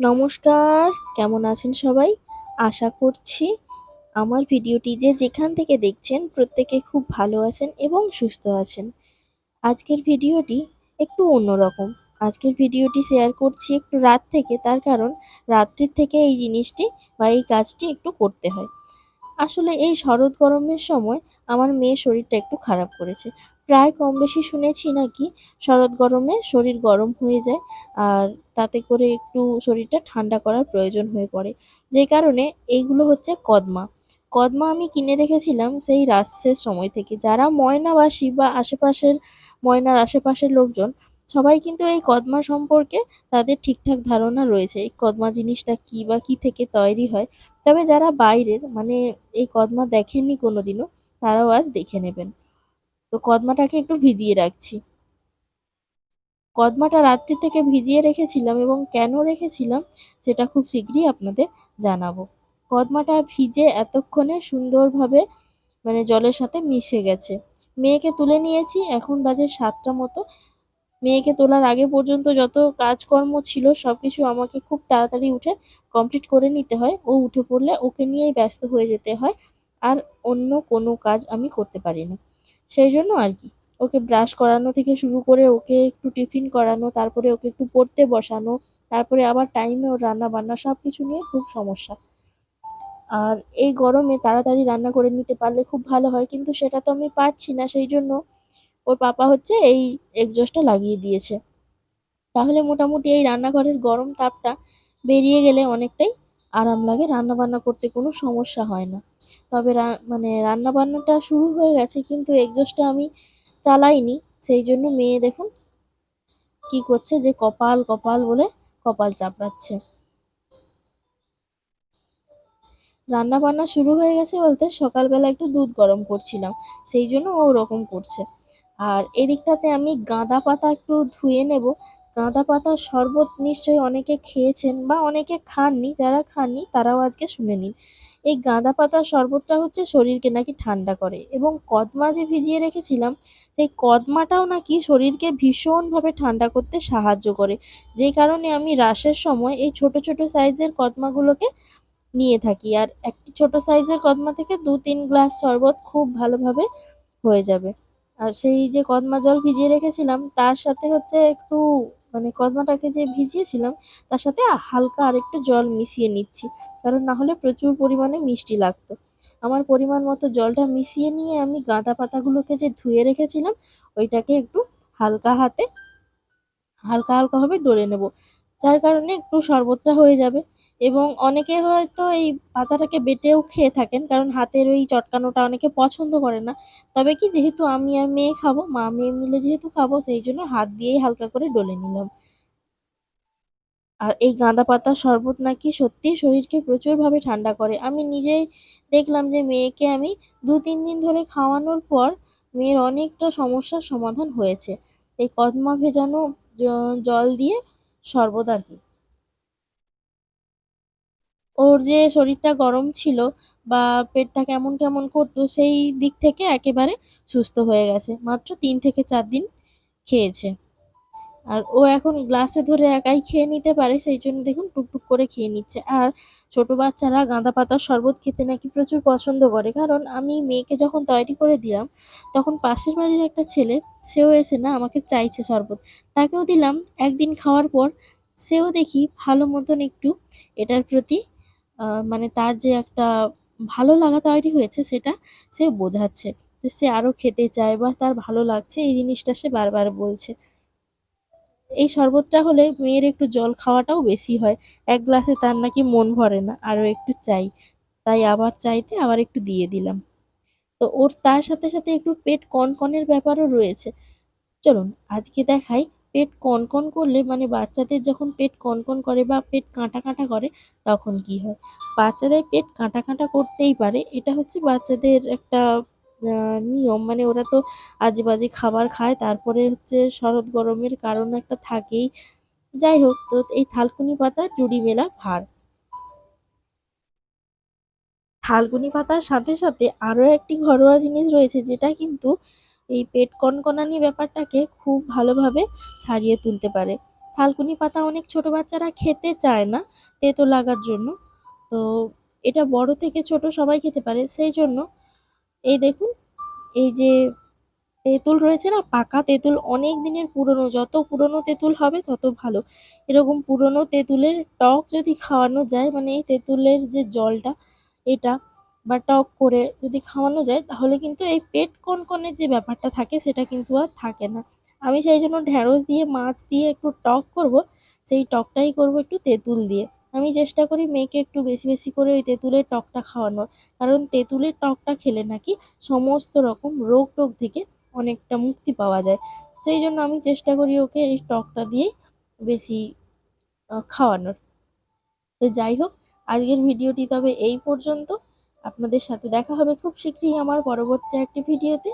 নমস্কার, কেমন আছেন সবাই? আশা করছি আমার ভিডিওটি যে যেখান থেকে দেখছেন, প্রত্যেকে খুব ভালো আছেন এবং সুস্থ আছেন। আজকের ভিডিওটি একটু অন্যরকম। আজকের ভিডিওটি শেয়ার করছি একটু রাত থেকে, তার কারণ রাত্রির থেকে এই জিনিসটি বা এই কাজটি একটু করতে হয়। আসলে এই শরৎ গরমের সময় আমার মেয়ের শরীরটা একটু খারাপ করেছে। প্রায় কম বেশি শুনেছি নাকি শরৎ গরমে শরীর গরম হয়ে যায় আর তাতে করে একটু শরীরটা ঠান্ডা করার প্রয়োজন হয়ে পড়ে। যে কারণে এইগুলো হচ্ছে কদমা। কদমা আমি কিনে রেখেছিলাম সেই রাসের সময় থেকে। যারা ময়নাবাসী বা আশেপাশের, ময়নার আশেপাশের লোকজন, সবাই কিন্তু এই কদমা সম্পর্কে তাদের ঠিকঠাক ধারণা রয়েছে। এই কদমা জিনিসটা কী বা কী থেকে তৈরি হয়? তবে যারা বাইরের মানে এই কদমা দেখেননি কোনোদিনও, তারাও আজ দেখে নেবেন। তো কদমাটাকে একটু ভিজিয়ে রাখছি। কদমাটা রাত্রি থেকে ভিজিয়ে রেখেছিলাম এবং কেন রেখেছিলাম সেটা খুব শীঘ্রই আপনাদের জানাব। কদমাটা ভিজে এতক্ষণে সুন্দরভাবে মানে জলের সাথে মিশে গেছে। মেয়েকে তুলে নিয়েছি, এখন বাজে সাতটা মতো। মেয়েকে তোলার আগে পর্যন্ত যত কাজকর্ম ছিল সব কিছু আমাকে খুব তাড়াতাড়ি উঠে কমপ্লিট করে নিতে হয়। ও উঠে পড়লে ওকে নিয়েই ব্যস্ত হয়ে যেতে হয়। আর অন্য কোনো কাজ আমি করতে পারি না। সেই জন্য আর কি। ওকে ব্রাশ করানো থেকে শুরু করে ওকে একটু টিফিন করানো, তারপরে ওকে একটু পড়তে বসানো, তারপরে আবার টাইমে ওর রান্না বান্না সব কিছু নিয়ে খুব সমস্যা। আর এই গরমে তাড়াতাড়ি রান্না করে নিতে পারলে খুব ভালো হয়, কিন্তু সেটা তো আমি পারছি না, সেই জন্য ওর পাপা হচ্ছে এই এগজস্টটা লাগিয়ে দিয়েছে। তাহলে মোটামুটি এই রান্নাঘরের গরম তাপটা বেরিয়ে গেলে অনেকটাই আরাম লাগে রান্না বান্না করতে কোনো সমস্যা হয় না। তবে মানে রান্না বান্নাটা শুরু হয়ে গেছে, কিন্তু এগজস্টটা আমি চালাইনি। সেই জন্য মেয়ে দেখুন কি করছে যে কপাল কপাল বলে কপাল চাপড়াচ্ছে। রান্না বান্না শুরু হয়ে গেছে বলতে সকালবেলা একটু দুধ গরম করছিলাম, সেই জন্য ও ওরকম করছে। আর এদিকটাতে আমি গাঁদা পাতা একটু ধুয়ে নেব গাঁদা পাতার শরবত নিশ্চয়ই অনেকে খেয়েছেন বা অনেকে খাননি, যারা খাননি তারাও আজকে শুনে নিন। এই গাঁদা পাতার শরবতটা হচ্ছে শরীরকে নাকি ঠান্ডা করে এবং কদমা যে ভিজিয়ে রেখেছিলাম, সেই কদমাটাও নাকি শরীরকে ভীষণভাবে ঠান্ডা করতে সাহায্য করে। যেই কারণে আমি রাসের সময় এই ছোট ছোট সাইজের কদমাগুলোকে নিয়ে থাকি আর একটি ছোট সাইজের কদমা থেকে দু তিন গ্লাস শরবত খুব ভালোভাবে হয়ে যাবে। আর সেই যে কদমা জল ভিজিয়ে রেখেছিলাম, তার সাথে হচ্ছে একটু মানে কদমাটাকে যে ভিজিয়েছিলাম, তার সাথে হালকা আরেকটু জল মিশিয়ে নিচ্ছি, কারণ না হলে প্রচুর পরিমাণে মিষ্টি লাগতো। আমার পরিমাণ মতো জলটা মিশিয়ে নিয়ে আমি গাঁদা পাতাগুলোকে যে ধুয়ে রেখেছিলাম, ওইটাকে একটু হালকা হাতে, হালকা হালকাভাবে ডরে নেব। যার কারণে একটু শরবতটা হয়ে যাবে। এবং অনেকে হয়তো এই পাতাটাকে বেটেও খেয়ে থাকেন, কারণ হাতের ওই চটকানোটা অনেকে পছন্দ করে না। তবে কি, যেহেতু আমি আর মেয়ে খাব, মা মেয়ে মিলে যেহেতু খাব, সেই জন্য হাত দিয়েই হালকা করে ডলে নিলাম। আর এই গাঁদা পাতার শরবত নাকি সত্যিই শরীরকে প্রচুরভাবে ঠান্ডা করে। আমি নিজেই দেখলাম যে মেয়েকে আমি দু তিন দিন ধরে খাওয়ানোর পর মেয়ের অনেকটা সমস্যার সমাধান হয়েছে। এই কদমা ভেজানো জল দিয়ে শরবত আর কি। ওর যে শরীরটা গরম ছিল বা পেটটা কেমন কেমন করতো, সেই দিক থেকে একেবারে সুস্থ হয়ে গেছে। মাত্র তিন থেকে চার দিন খেয়েছে। আর ও এখন গ্লাসে ধরে একাই খেয়ে নিতে পারে, সেই জন্য দেখুন টুকটুক করে খেয়ে নিচ্ছে। আর ছোট বাচ্চারা গাঁদা পাতার শরবত খেতে নাকি প্রচুর পছন্দ করে। কারণ আমি মেয়েকে যখন তৈরি করে দিলাম, তখন পাশের বাড়ির একটা ছেলে, সেও এসে না আমাকে চাইছে শরবত। তাকেও দিলাম। একদিন খাওয়ার পর সেও দেখি ভালো মতন একটু এটার প্রতি মানে তার যে একটা ভালো লাগা তৈরি হয়েছে সেটা সে বোঝাচ্ছে। যে সে আরও খেতে চায় বা তার ভালো লাগছে, এই জিনিসটা সে বারবার বলছে। এই শরবতটা হলে মেয়ের একটু জল খাওয়াটাও বেশি হয়। এক গ্লাসে তার নাকি মন ভরে না আরও একটু চাই। তাই আবার চাইতে আবার একটু দিয়ে দিলাম। তো ওর তার সাথে সাথে একটু পেট কনকনের ব্যাপারও রয়েছে। চলুন আজকে দেখাই পেট কনকন করলে মানে বাচ্চাদের যখন পেট কনকন করে বা পেট কাঁটা কাঁটা করে, তখন কি হয়? বাচ্চাদের পেট কাঁটা কাঁটা করতেই পারে। এটা হচ্ছে বাচ্চাদের একটা নিয়ম। মানে ওরা তো আজে বাজে খাবার খায়, তারপরে হচ্ছে শরৎ গরমের কারণ একটা থাকেই। যাই হোক, তো এই থালকুনি পাতা জুড়ি মেলা ভার। থালকুনি পাতার সাথে সাথে আরও একটি ঘরোয়া জিনিস রয়েছে, যেটা কিন্তু এই পেট কনকনানি ব্যাপারটাকে খুব ভালোভাবে সারিয়ে তুলতে পারে। থালকুনি পাতা অনেক ছোট বাচ্চারা খেতে চায় না তেতো লাগার জন্য। তো এটা বড় থেকে ছোট সবাই খেতে পারে। সেই জন্য এই দেখুন, এই যে তেঁতুল রয়েছে না, পাকা তেঁতুল অনেক দিনের পুরনো, যত পুরনো তেঁতুল হবে তত ভালো। এরকম পুরনো তেঁতুলের টক যদি খাওয়ানো যায় মানে এই তেঁতুলের যে জলটা, এটা বা টক করে যদি খাওয়ানো যায়, তাহলে কিন্তু এই পেট কনকনের যে ব্যাপারটা থাকে, সেটা কিন্তু আর থাকে না। আমি সেই জন্য ঢ্যাঁড়স দিয়ে, মাছ দিয়ে একটু টক করব, সেই টকটাই করব একটু তেঁতুল দিয়ে। আমি চেষ্টা করি মেয়েকে একটু বেশি বেশি করে ওই তেঁতুলের টকটা খাওয়ানোর, কারণ তেঁতুলের টকটা খেলে নাকি সমস্ত রকম রোগ টোগ থেকে অনেকটা মুক্তি পাওয়া যায়। সেই জন্য আমি চেষ্টা করি ওকে এই টকটা দিয়েই বেশি খাওয়ানোর। তো যাই হোক, আজকের ভিডিওটি তবে এই পর্যন্ত। আপনাদের সাথে দেখা হবে খুব শীঘ্রই আমার পরবর্তী একটি ভিডিওতে।